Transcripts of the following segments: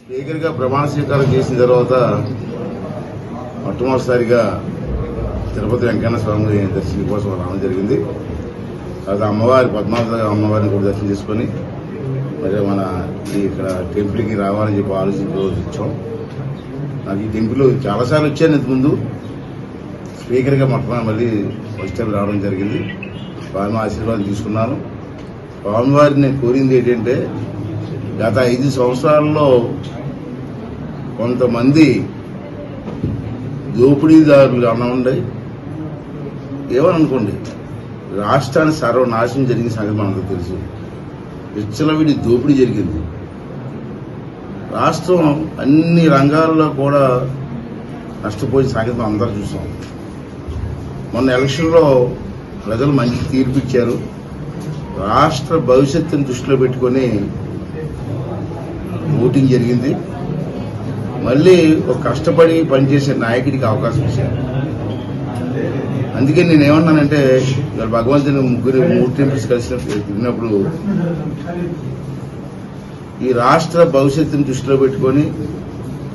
స్పీకర్గా ప్రమాణ స్వీకారం చేసిన తర్వాత మొట్టమొదటిసారిగా తిరుపతి వెంకన్న స్వామి దర్శనం కోసం రావడం జరిగింది. తర్వాత అమ్మవారి పద్మావతి అమ్మవారిని కూడా దర్శనం చేసుకొని మరి మన ఇక్కడ టెంపుల్కి రావాలని చెప్పి ఆలోచించి రోజు వచ్చాం. నాకు ఈ టెంపుల్ చాలాసార్లు వచ్చాను ఇంతకుముందు స్పీకర్గా మొట్టమొదటి మళ్ళీ ఫస్ట్ టైం రావడం జరిగింది. స్వామి ఆశీర్వాదం తీసుకున్నాను. స్వామివారిని నేను కోరింది ఏంటంటే గత ఐదు సంవత్సరాల్లో కొంతమంది దోపిడీదారులు అనండి ఏమనుకోండి రాష్ట్రాన్ని సర్వనాశనం జరిగిన సంగతి మనకు తెలుసు. విచ్చలవిడి దోపిడీ జరిగింది. రాష్ట్రం అన్ని రంగాల్లో కూడా నష్టపోయిన సంగతి అందరూ చూసాం. మొన్న ఎలక్షన్లో ప్రజలు మంచి తీర్పు ఇచ్చారు. రాష్ట్ర భవిష్యత్తును దృష్టిలో పెట్టుకొని ఓటింగ్ జరిగింది. మళ్ళీ ఒక కష్టపడి పనిచేసే నాయకుడికి అవకాశం ఇచ్చారు. అందుకే నేను ఏమన్నానంటే ఇవాళ భగవంతుని ముగ్గురు మూడు టెంపుల్స్ కలిసిన తిరిగినప్పుడు ఈ రాష్ట్ర భవిష్యత్తుని దృష్టిలో పెట్టుకొని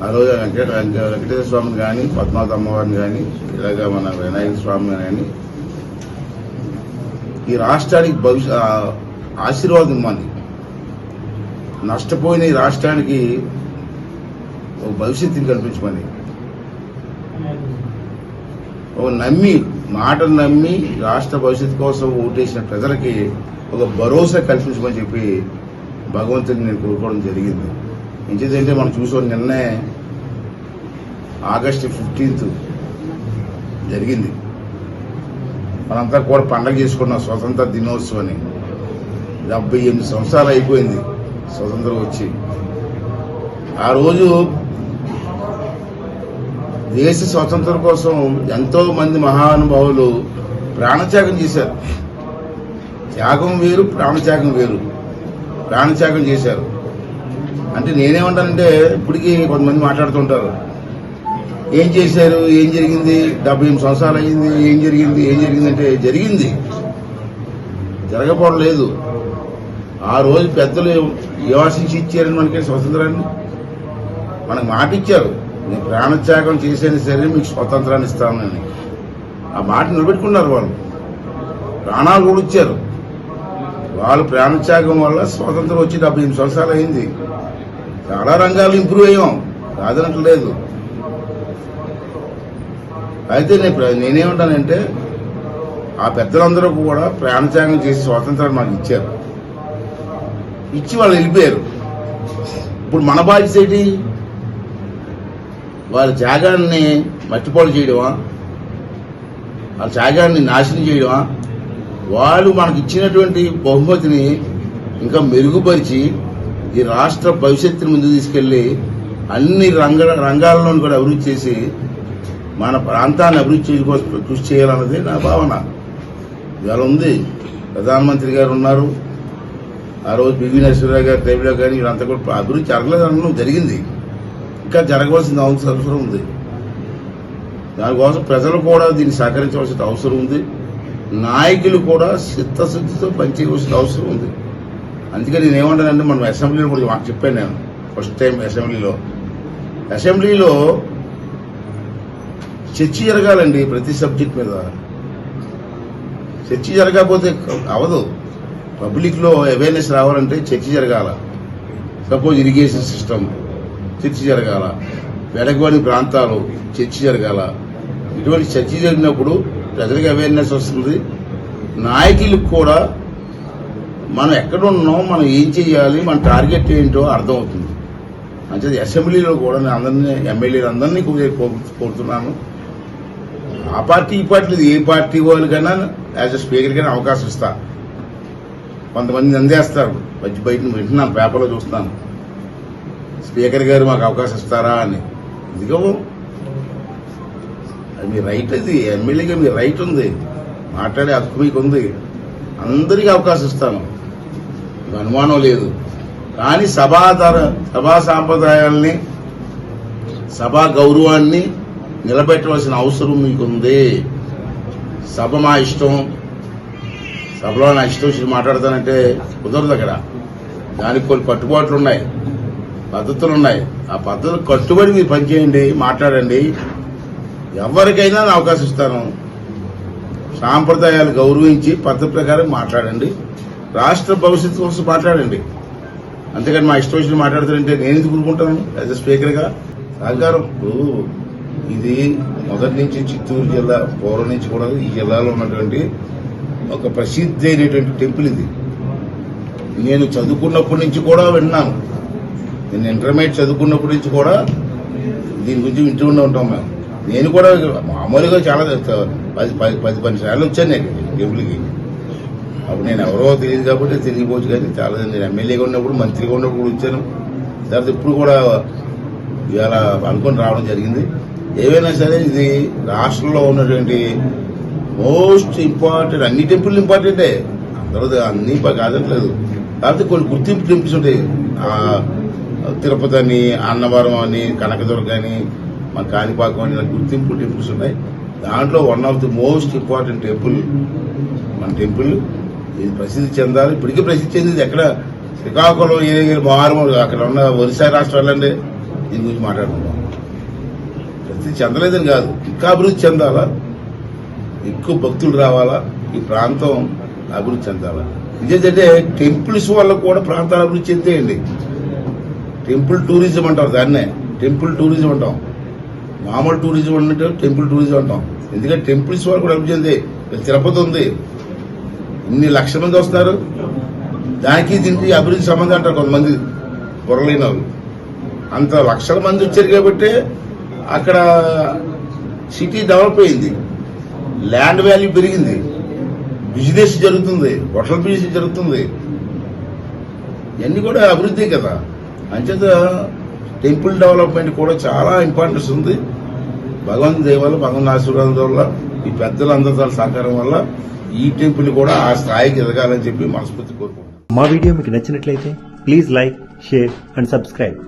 ఆ రోజు వెంకట వెంకటేశ్వర స్వామిని కానీ పద్మావతి అమ్మవారిని కానీ ఇలాగా మన వినాయక స్వామిని కానీ ఈ రాష్ట్రానికి భవిష్య ఆశీర్వాదం ఇవ్వండి నష్టపోయిన ఈ రాష్ట్రానికి ఒక భవిష్యత్తుని కల్పించమని. నమ్మి మాటను నమ్మి రాష్ట్ర భవిష్యత్తు కోసం ఓటేసిన ప్రజలకి ఒక భరోసా కల్పించమని చెప్పి భగవంతుని నేను కోరుకోవడం జరిగింది. ఇంకేదంటే మనం చూసాం నిన్నే ఆగస్టు ఫిఫ్టీన్త్ జరిగింది. మనంతా కూడా పండగ చేసుకున్నాం స్వతంత్ర దినోత్సవాన్ని డెబ్బై ఎనిమిది సంవత్సరాలు అయిపోయింది స్వతంత్రం వచ్చి. ఆ రోజు దేశ స్వతంత్రం కోసం ఎంతో మంది మహానుభావులు ప్రాణత్యాగం చేశారు. త్యాగం వేరు ప్రాణత్యాగం వేరు. ప్రాణత్యాగం చేశారు. అంటే నేనేమంటానంటే ఇప్పటికీ కొంతమంది మాట్లాడుతుంటారు. ఏం చేశారు? ఏం జరిగింది? డెబ్బై ఎనిమిది సంవత్సరాలు అయింది ఏం జరిగింది? ఏం జరిగిందంటే జరిగింది. జరగపోవడం లేదు. ఆ రోజు పెద్దలు యోసించి ఇచ్చారని మనకి స్వతంత్రాన్ని. మనకు మాట ఇచ్చారు. నేను ప్రాణత్యాగం చేసేది సరే మీకు స్వతంత్రాన్ని ఇస్తానని ఆ మాట నిలబెట్టుకున్నారు వాళ్ళు. ప్రాణాలు కూడా ఇచ్చారు. వాళ్ళు ప్రాణత్యాగం వల్ల స్వాతంత్రం వచ్చి డెబ్బై ఎనిమిది సంవత్సరాలు అయింది. చాలా రంగాలు ఇంప్రూవ్ అయ్యాం. కాదనట్లేదు. అయితే నేను నేనేమంటానంటే ఆ పెద్దలందరూ కూడా ప్రాణత్యాగం చేసి స్వాతంత్రాన్ని మాకు ఇచ్చారు. ఇచ్చి వాళ్ళు వెళ్ళిపోయారు. ఇప్పుడు మన బాధ్యత ఏంటి? వారి త్యాగాన్ని మట్టిపాలు చేయడమా? వాళ్ళ త్యాగాన్ని నాశనం చేయడమా? వాళ్ళు మనకు ఇచ్చినటువంటి బహుమతిని ఇంకా మెరుగుపరిచి ఈ రాష్ట్ర భవిష్యత్తుని ముందు తీసుకెళ్ళి అన్ని రంగ రంగాల్లోనూ కూడా అభివృద్ధి చేసి మన ప్రాంతాన్ని అభివృద్ధి చేయడం కృషి చేయాలన్నది నా భావన. ఇవాళ ఉంది. ప్రధానమంత్రి గారు ఉన్నారు. ఆ రోజు పివి నరసింహరావు గారి టైంలో కానీ వీళ్ళంతా కూడా అభివృద్ధి జరగలేదు అనడం జరిగింది. ఇంకా జరగవలసిన అవసరం అవసరం ఉంది. దానికోసం ప్రజలు కూడా దీన్ని సహకరించవలసిన అవసరం ఉంది. నాయకులు కూడా చిత్తశుద్ధితో పనిచేయవలసిన అవసరం ఉంది. అందుకని నేనేమంటానంటే మనం అసెంబ్లీలో కూడా మాకు చెప్పాను నేను ఫస్ట్ టైం అసెంబ్లీలో. అసెంబ్లీలో చర్చ జరగాలండి ప్రతి సబ్జెక్ట్ మీద. చర్చ జరగకపోతే అవదు. పబ్లిక్లో అవేర్నెస్ రావాలంటే చర్చ జరగాల. Suppose irrigation system. చర్చ జరగాల. వెడగవాని ప్రాంతాలు చర్చ జరగాల. ఇటువంటి చర్చ జరిగినప్పుడు ప్రజలకు అవేర్నెస్ వస్తుంది. నాయకులకు కూడా మనం ఎక్కడ ఉన్నాం మనం ఏం చేయాలి మన టార్గెట్ ఏంటో అర్థమవుతుంది. అంటే అసెంబ్లీలో కూడా నేను అందరినీ ఎమ్మెల్యేలు అందరినీ కోరుతున్నాను. ఆ పార్టీ ఈ పార్టీ లేదు. ఏ పార్టీ వాళ్ళకైనా యాజ్ అ స్పీకర్ కైనా అవకాశం ఇస్తా. కొంతమంది అందేస్తారు. వచ్చి బయట వింటున్నాను పేపర్లో చూస్తున్నాను. స్పీకర్ గారు మాకు అవకాశం ఇస్తారా అని. ఇదిగో అది మీ రైట్ అది ఎమ్మెల్యేగా మీ రైట్ ఉంది. మాట్లాడే హక్కు మీకు ఉంది అందరికీ అవకాశం ఇస్తాను. అనుమానం లేదు. కానీ సభాధర సభా సాంప్రదాయాల్ని సభా గౌరవాన్ని నిలబెట్టవలసిన అవసరం మీకుంది. సభ మా ఇష్టం. సభలో నా ఇష్టం వచ్చి మాట్లాడతానంటే కుదరదు అక్కడ. దానికి కొన్ని కట్టుబాట్లు ఉన్నాయి. పద్ధతులు ఉన్నాయి ఆ పద్ధతులు కట్టుబడి మీరు పనిచేయండి మాట్లాడండి. ఎవరికైనా అవకాశం ఇస్తాను. సాంప్రదాయాలు గౌరవించి పద్ధతి ప్రకారం మాట్లాడండి. రాష్ట్ర భవిష్యత్తు కోసం మాట్లాడండి. అంతేకాని మా ఇష్టం వచ్చిన మాట్లాడతారంటే నేను ఎందుకు ఊరుకుంటాను? యాజ్ ఎ స్పీకర్గా. సహకారం ఇది మొదటి నుంచి చిత్తూరు జిల్లా పూర్వం నుంచి కూడా ఈ జిల్లాలో ఉన్నటువంటి ఒక ప్రసిద్ధి అయినటువంటి టెంపుల్ ఇది. నేను చదువుకున్నప్పటి నుంచి కూడా విన్నాను. నేను ఇంటర్మీడియట్ చదువుకున్నప్పటి నుంచి కూడా దీని గురించి వింటూనే ఉంటాం మేము. నేను కూడా మామూలుగా చాలా పది పది పది పది సార్లు వచ్చాను నేను టెంపుల్కి అప్పుడు నేను ఎవరో తెలియదు కాబట్టి తెలియకపోవచ్చు కానీ చాలా నేను ఎమ్మెల్యేగా ఉన్నప్పుడు మంత్రిగా ఉన్నప్పుడు వచ్చాను. తర్వాత ఇప్పుడు కూడా ఇవాళ అనుకొని రావడం జరిగింది. ఏవైనా సరే ఇది రాష్ట్రంలో ఉన్నటువంటి మోస్ట్ ఇంపార్టెంట్ అన్ని టెంపుల్ ఇంపార్టెంటే. అందరూ అన్నీ కాదట్లేదు కాకపోతే కొన్ని గుర్తింపు టెంపుల్స్ ఉంటాయి. తిరుపతి అని అన్నవరం అని కనకదుర్గ అని మన కాణిపాకం అని గుర్తింపు టెంపుల్స్ ఉన్నాయి. దాంట్లో one of the most important temple మన టెంపుల్ ఇది ప్రసిద్ధి చెందాలి. ఇప్పటికీ ప్రసిద్ధి చెందింది ఎక్కడ? శ్రీకాకుళం ఏరియా మారుమూలు అక్కడ ఉన్న ఒరిస్సా రాష్ట్రాలంటే దీని గురించి మాట్లాడుకుందాం. ప్రసిద్ధి చెందలేదని కాదు ఇంకా అభివృద్ధి చెందాలా? ఎక్కువ భక్తులు రావాలా? ఈ ప్రాంతం అభివృద్ధి చెందాలా? ఇదేంటంటే టెంపుల్స్ వల్ల కూడా ప్రాంతాలు అభివృద్ధి చెందేయండి టెంపుల్ టూరిజం అంటారు దాన్నే. టెంపుల్ టూరిజం అంటాం. మామూలు టూరిజం అంటే టెంపుల్ టూరిజం అంటాం. ఎందుకంటే టెంపుల్స్ వరకు కూడా అభివృద్ధి చెంది. తిరుపతి ఉంది. ఇన్ని లక్షల మంది వస్తారు. దానికి దీనికి అభివృద్ధి సంబంధం అంటారు కొంతమంది పొరలేని వాళ్ళు. అంత లక్షల మంది వచ్చారు కాబట్టి అక్కడ సిటీ డెవలప్ అయింది. ల్యాండ్ వాల్యూ పెరిగింది. బిజినెస్ జరుగుతుంది. హోటల్ బిజినెస్ జరుగుతుంది. ఇవన్నీ కూడా అభివృద్ధి కదా. అంచేత టెంపుల్ డెవలప్మెంట్ కూడా చాలా ఇంపార్టెన్స్ ఉంది. భగవంతు దేవాల భగవంతు ఆశీర్వాదం వల్ల ఈ పెద్దలందరి సహకారం వల్ల ఈ టెంపుల్ కూడా ఆ స్థాయికి ఎదగాలని చెప్పి మనస్ఫూర్తి కోరుకుంటున్నాను. మా వీడియో మీకు నచ్చినట్లయితే please like share and subscribe.